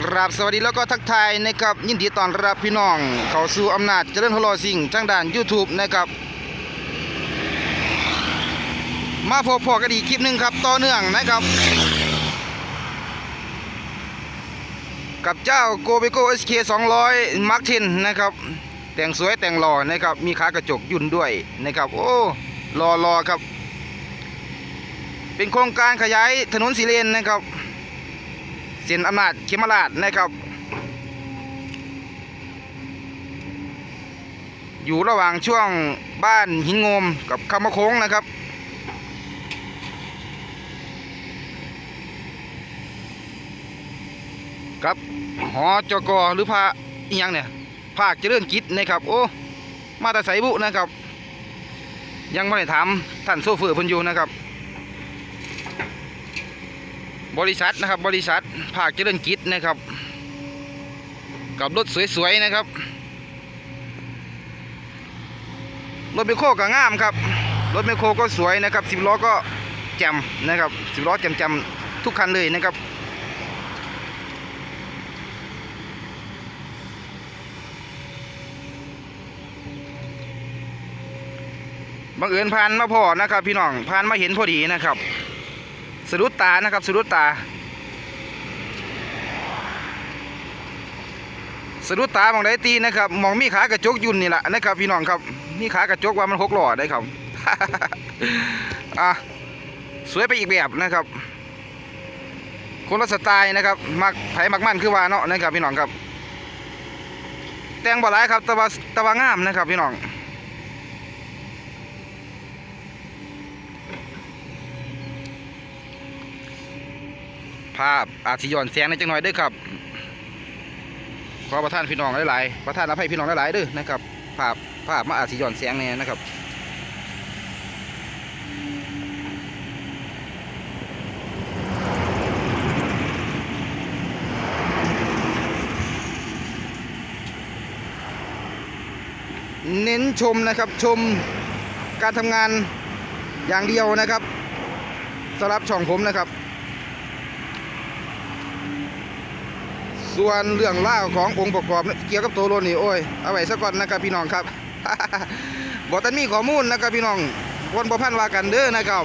กราบสวัสดีแล้วก็ทักทายนะครับยินดีต้อนรับพี่น้อง เข้าสู่อำนาจเจริญฮอลอสิ่งทางด้าน YouTube นะครับ มาพบพอกันอีกคลิปหนึ่งครับ ต่อเนื่องนะครับ กับเจ้าโกเบโก SK 200 Mark 10นะครับ แต่งสวยแต่งหล่อนะครับ มีขากระจกยุ่นด้วยนะครับ โอ้รอรอครับ เป็นโครงการขยายถนนสีเลนนะครับ เส้นอำนาจเขมราชนะครับ อยู่ระหว่างช่วงบ้านหินงมกับคำมะโค้งนะครับครับหอจกหรือพาอียังเนี่ยภาคเจริญกิจนะครับ โอ้ มาต่ไสบุนะครับ ยังไม่ได้ถามท่านโซเฟอร์พิ่นยูนะครับ บริษัทนะครับบริษัทภาคเจริญกิจนะครับ กับรถสวยๆนะครับ รถเมคโคก็งามครับ รถเมคโคก็สวยนะครับสิบล้อก็แจ่มนะครับสิบล้อแจ่มๆทุกคันเลยนะครับบังเอิญผ่านมาพอนะครับ พี่น้องผ่านมาเห็นพอดีนะครับ สะดุดตานะครับสะดุดตาสะดุดตามองได้ตีนะครับมองมีขากระจกยุ่นนี่แหละนะครับพี่น้องครับมีขากระจกว่ามันหกหล่อได้ครับอะสวยไปอีกแบบนะครับ คนละสไตล์นะครับมักไผมักมันคือว่าเนาะนะครับพี่น้องครับ แต่งบ่หลายครับต่ว่าแต่ว่างามนะครับพี่น้อง ภาพอาจสิย้อนแสงในจังหน่อยเด้อครับ ขอประท่านพี่น้องหลายๆประท่านอภัยพี่น้องหลายๆเด้อนะครับ ภาพภาพมาอาจสิย้อนแสงแน่นะครับเน้นชมนะครับชมการทำงานอย่างเดียวนะครับสำหรับช่องผมนะครับ ส่วนเรื่องเล่าขององค์ประกอบเกี่ยวกับตัวรถนี่โอ้ยเอาไว้ซะก่อนนะครับพี่น้องครับบอตันมีข้อมูลนะครับพี่น้องวนประพันธ์ว่ากันเด้อนะครับ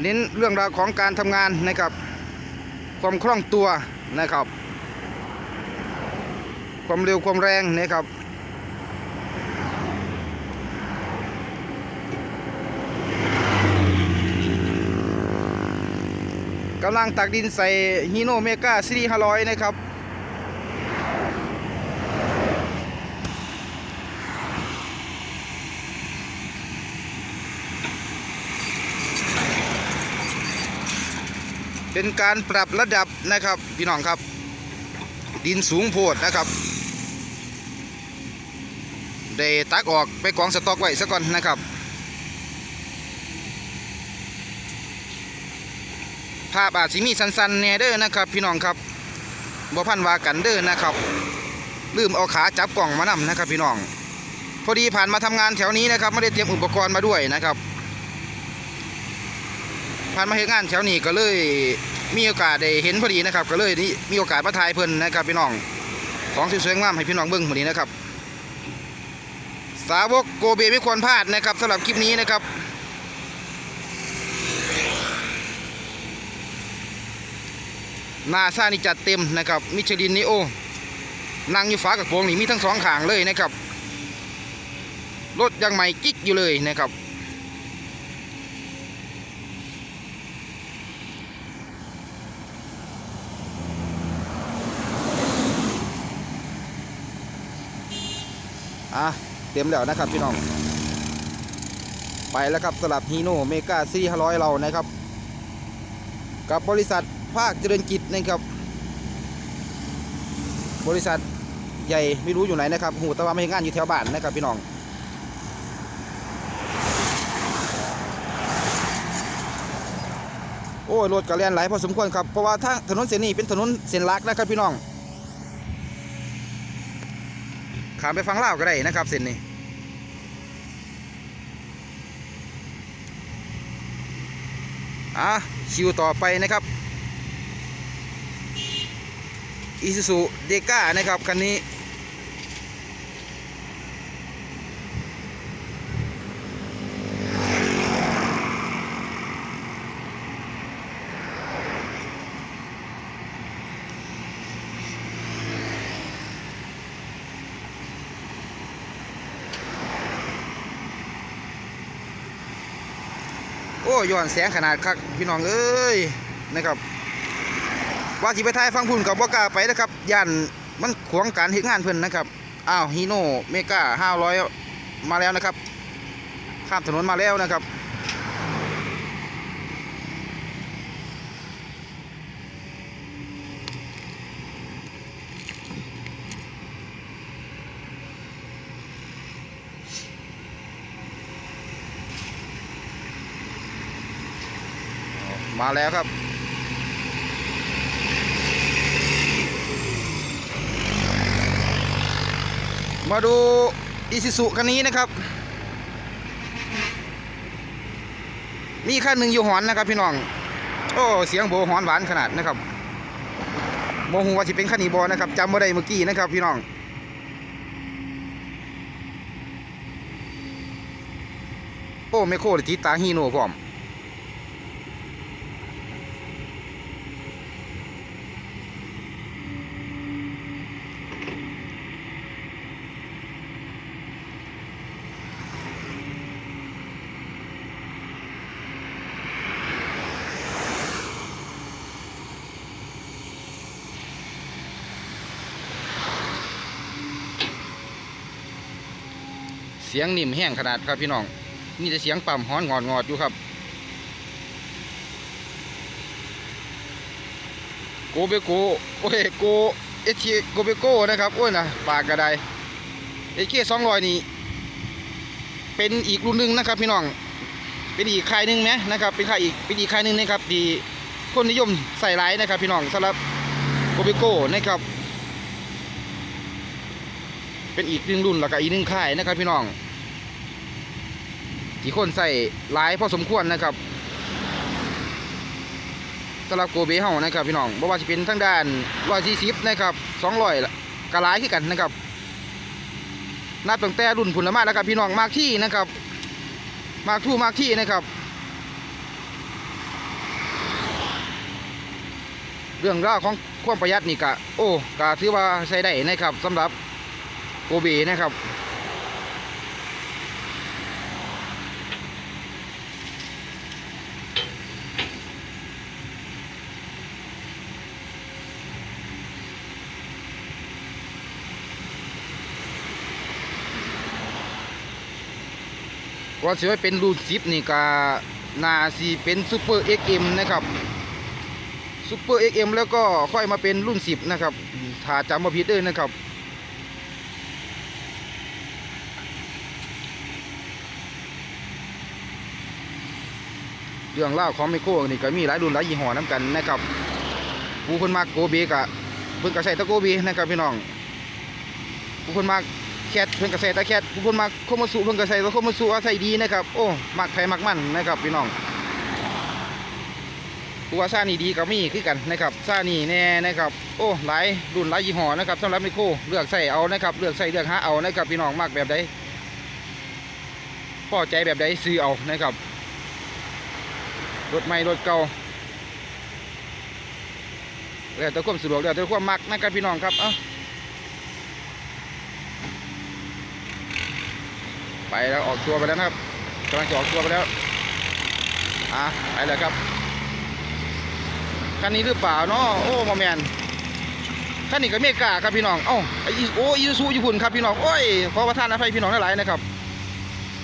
เน้นเรื่องราวของการทำงานนะครับความคล่องตัวนะครับ ความเร็วความแรงนะครับ กำลังตักดินใส่ฮีโนเมกาซีรีส์500นะครับ เป็นการปรับระดับนะครับ พี่น้องครับ ดินสูงโพดนะครับได้ตักออกไปกองสต็อกไว้ซะก่อนนะครับ ภาพอาจสิมีสันๆแน่เด้อนะครับ พี่น้องครับบ่พันวากันเด้อนะครับลืมเอาขาจับกล่องมานำนะครับ พี่น้อง พอดีผ่านมาทำงานแถวนี้นะครับไม่ได้เตรียมอุปกรณ์มาด้วยนะครับ ผ่านมาเห็นงานแถวนี้ก็เลยมีโอกาสได้เห็นพอดีนะครับ ก็เลยนี่มีโอกาสมาถ่ายเพิ่นนะครับพี่น้องของสวยๆงามให้พี่น้องเบิ่งพอดีนะครับ สาวกโกเบไม่ควรพลาดนะครับสำหรับคลิปนี้นะครับ นาซานี่จัดเต็มนะครับมิชลินนิโอนั่งอยู่ฝากระโปรงนี่มีทั้งสองขางเลยนะครับรถยังใหม่กิ๊กอยู่เลยนะครับอะเต็มแล้วนะครับพี่น้อง ไปแล้วครับสลับฮีโน่เมกาซีห้าร้อยเรานะครับ กับบริษัท ภาคเจริญกิจนะครับ บริษัทใหญ่ไม่รู้อยู่ไหนนะครับหูตะวันไม่งานอยู่แถวบ้านนะครับพี่น้องโอ้ยรถกระเลียนไหลพอสมควรครับ เพราะว่าทางถนนเส้นนี้เป็นถนนเส้นลักนะครับพี่น้องขามไปฟังเล่าก็ได้นะครับเส้นนี้อะคิวต่อไปนะครับ อีซูซูเดก้านะครับคันนี้ โอ้ย้อนแสงขนาดคักพี่น้องเอ้ยนะครับ ว่าสิไปทายฟังพุ่นกับบ่กล้าไปนะครับย่านมันขวางการเฮ็ดงานเพิ่นนะครับอ้าวฮีโน่เมกา500มาแล้วนะครับ ข้ามถนนมาแล้วนะครับมาแล้วครับ มาดูอีซิสุคันนี้นะครับ มีคันหนึ่งอยู่หอนนะครับพี่น้อง โอ้เสียงโบหอนหวานขนาดนะครับโมหูว่าสิเป็นคันนี้บอนะครับจำบ่ได้เมื่อกี้นะครับพี่น้องโอ้ไมโครจิตาฮีโน่พร้อม สียงนิ่มแห้งขนาดครับพี่น้องนี่จะเสียงปั๊มฮ้อนงอดงอดอยู่ครับ โกเบโกโอ้ยโกเอชโกเบโกนะครับโอ้ยนะปากกระไดเอเคสองร้อยนี่เป็นอีกรุ่นหนึ่งนะครับพี่น้องเป็นอีกค่ายหนึ่งไหมนะครับเป็นค่ายอีกเป็นอีกค่ายหนึ่งนะครับที่คนนิยมใส่ร้ายนะครับ พี่น้องสำหรับโกเบโกนะครับเป็นอีกหนึ่งรุ่นแล้วก็อีกหนึ่งค่ายนะครับพี่น้อง ที่คนใส่หลายพอสมควรนะครับสำหรับโกเบเฮานะครับพี่น้องบ่ว่าจะเป็นทั้งด้าน140นะครับ200กะหลายคือกันนะครับนับตั้งแต่รุ่นผุนละมาแล้วครับพี่น้องมากที่นะครับมากทู่มากที่นะครับ เรื่องราวของความประหยัดนี่กะโอ้กะถือว่าใช้ได้นะครับสำหรับโกเบนะครับ ก็สิว่าเป็นรุ่น10นี่ก็นาสิเป็นซูเปอร์ XM นะครับซูเปอร์ XM แล้วก็ค่อยมาเป็นรุ่น10นะครับถ้าจำบ่ผิดเด้อนะครับเรื่องเล่าของไมโครนี่ก็มีหลายรุ่นหลายยี่ห้อน้ำกันนะครับผู้คนมากโกเบกะเพิ่นก็ใส่ตะโกเบนะครับพี่น้องผู้คนมาก แคทเพิ่นก็ใส่ตะแคทผู้คนมาโคมาสุเพิ่นก็ใส่ตะโคมาสุอาใส่ดีนะครับโอ้มักไผมักมันนะครับพี่น้องผู้ว่าซ่านี่ดีก็มีคือกันนะครับซ่านี่แน่นะครับโอ้หลายรุ่นหลายยี่ห้อนะครับสำหรับไมโครเลือกใส่เอานะครับเลือกใส่เลือกหาเอานะครับพี่น้องมักแบบใดพอใจแบบใดซื้อเอานะครับรถใหม่รถเก่าแล้วแต่ความสะดวกแล้วแต่ความมักนะครับพี่น้องครับเอ้า ไปแล้วออกตัวไปแล้วนะครับกำลังจะออกตัวไปแล้วอะไปแล้วครับคันนี้หรือเปล่าเนาะโอ้โมแมนคันนี้ก็เมกาครับพี่น้องเอ้าไอโอ้อีซูญี่ปุ่นครับพี่น้องโอ้ยขอประทานอภัยพี่น้องหลายๆนะครับ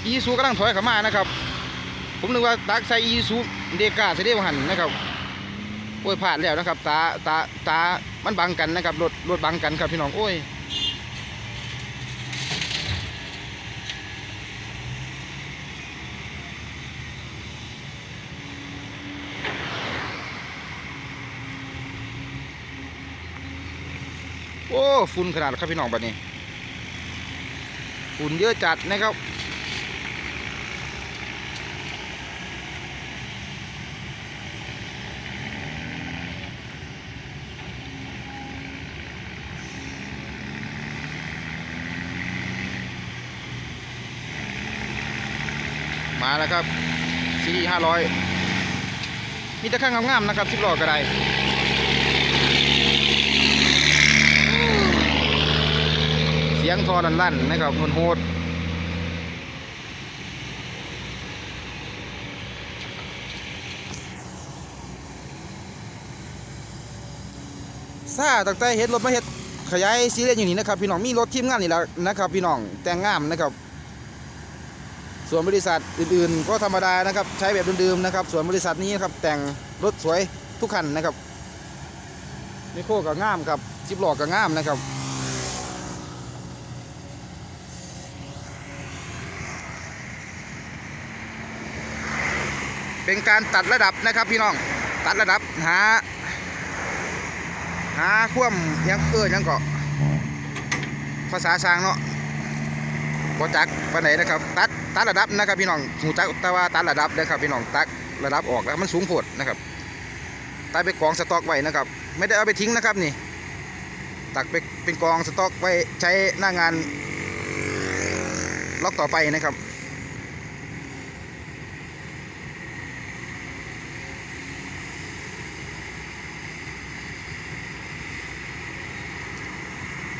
อีซูกำลังถอยเข้ามานะครับ ผมนึกว่าตักใส่อีซูเดกาใส่เดวหันนะครับโอ้ยผ่านแล้วนะครับ ตาตาตามันบังกันนะครับรถรถบังกันครับพี่น้องโอ้ย โอ้ฝุ่นขนาดครับพี่น้องบัดนี้ฝุ่นเยอะจัดนะครับมาแล้วครับซีห้าร้อยมีแต่ข้างงามๆนะครับสิบหล้อกระได้ สียงทอลั่นๆนะครับโหดซาตั้งแต่เฮ็ดรถมาเฮ็ดขยายซีเรียสอย่างนี้นะครับพี่น้องมีรถทีมงานนี่แหละนะครับพี่น้องแต่งงามนะครับ ส่วนบริษัทอื่นๆ ก็ธรรมดานะครับใช้แบบเดิมๆนะครับ ส่วนบริษัทนี้นครับแต่งรถสวยทุกคันนะครับไมโครก็งามครับสิบหล้อก็งามนะครับ เป็นการตัดระดับนะครับพี่น้องตัดระดับหาหาคว่ำยังเออยังเกาะภาษาช้างเนาะบ่จักปานไหนนะครับ ตัดตัดระดับนะครับพี่น้องหูจักแต่ว่าตัดระดับนะครับพี่น้องตัดระดับออกแล้วมันสูงโพดนะครับตัดไปกองสต็อกไว้นะครับ ไม่ได้เอาไปทิ้งนะครับนี่ ตักไปเป็นกองสต็อกไว้ใช้หน้างานล็อกต่อไปนะครับ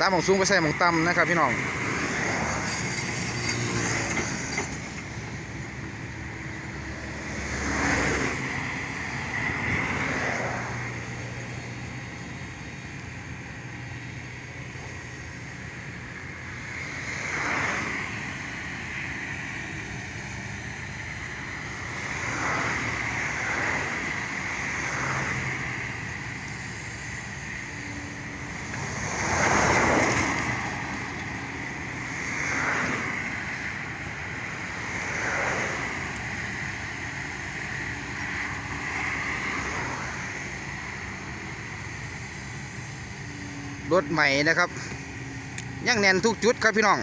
ตามหมองสูงไปใส่หมองต่ำนะครับพี่น้อง รถใหม่นะครับ ยังแน่นทุกจุดครับพี่น้อง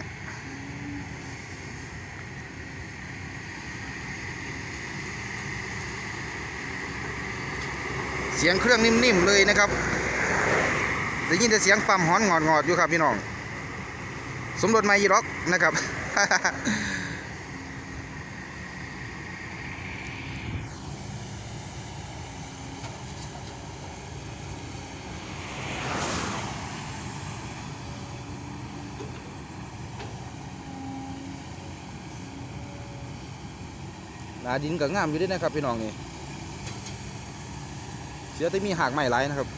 เสียงเครื่องนิ่มๆเลยนะครับ ได้ยินแต่เสียงปั๊มหอนงอดๆอยู่ครับพี่น้อง สมรถใหม่ยีร็อกนะครับ นาดินก็งามอยู่ด้วยนะครับพี่น้องนี่เสียแต่มีหากไม้หลายนะครับ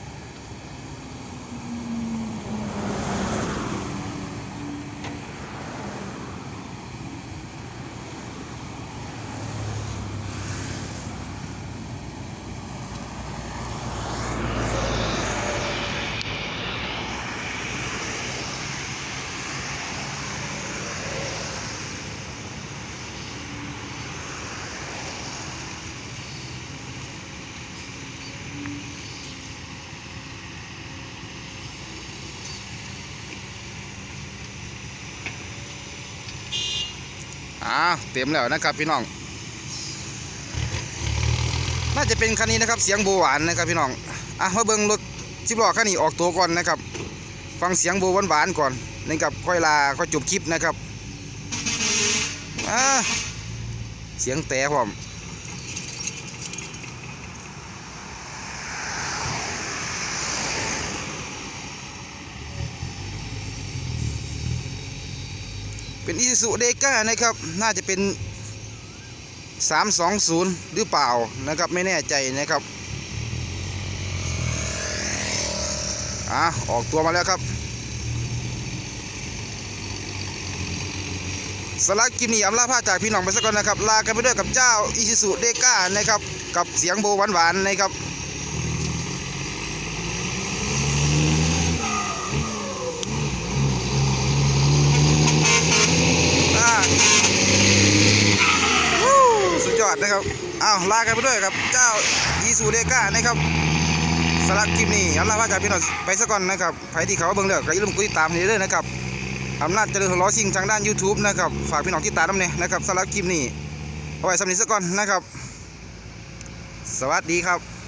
อ่าเต็มแล้วนะครับพี่น้อง น่าจะเป็นคันนี้นะครับเสียงโบหวานนะครับพี่น้องอะมาเบิ้งรถชิบล้อคันนี้ออกตัวก่อนนะครับ ฟังเสียงโบหวานหวานก่อนนะครับค่อยลาค่อยจบคลิปนะครับอ่าเสียงแต่ผม เป็นอีซูเดก้านะครับ น่าจะเป็น 320 หรือเปล่านะครับ ไม่แน่ใจนะครับอะออกตัวมาแล้วครับสลักกิมนี่อำลาพาจากพี่น้องไปสักก่อนนะครับ ลากันไปด้วยกับเจ้าอิชิสุเดก้านะครับ กับเสียงโบหวานๆนะครับ อ่า วู้สุดยอดนะครับ อ้าวลากันไปด้วยครับ เจ้าอีสูเดก้านะครับสำหรับคลิปนี้อำนาจพระจากพี่น้องไปซะก่อนนะครับใครที่เขาเบิ่งเด้อก็อย่าลืมกดติดตามนี่เด้อนะครับอำนาจเจริญหัวล้อสิงทางด้าน YouTube นะครับฝากพี่น้องที่ตามน้ำเนี่ยนะครับสำหรับคลิปนี้เอาไว้สำหรับสักก่อนนะครับ สวัสดีครับ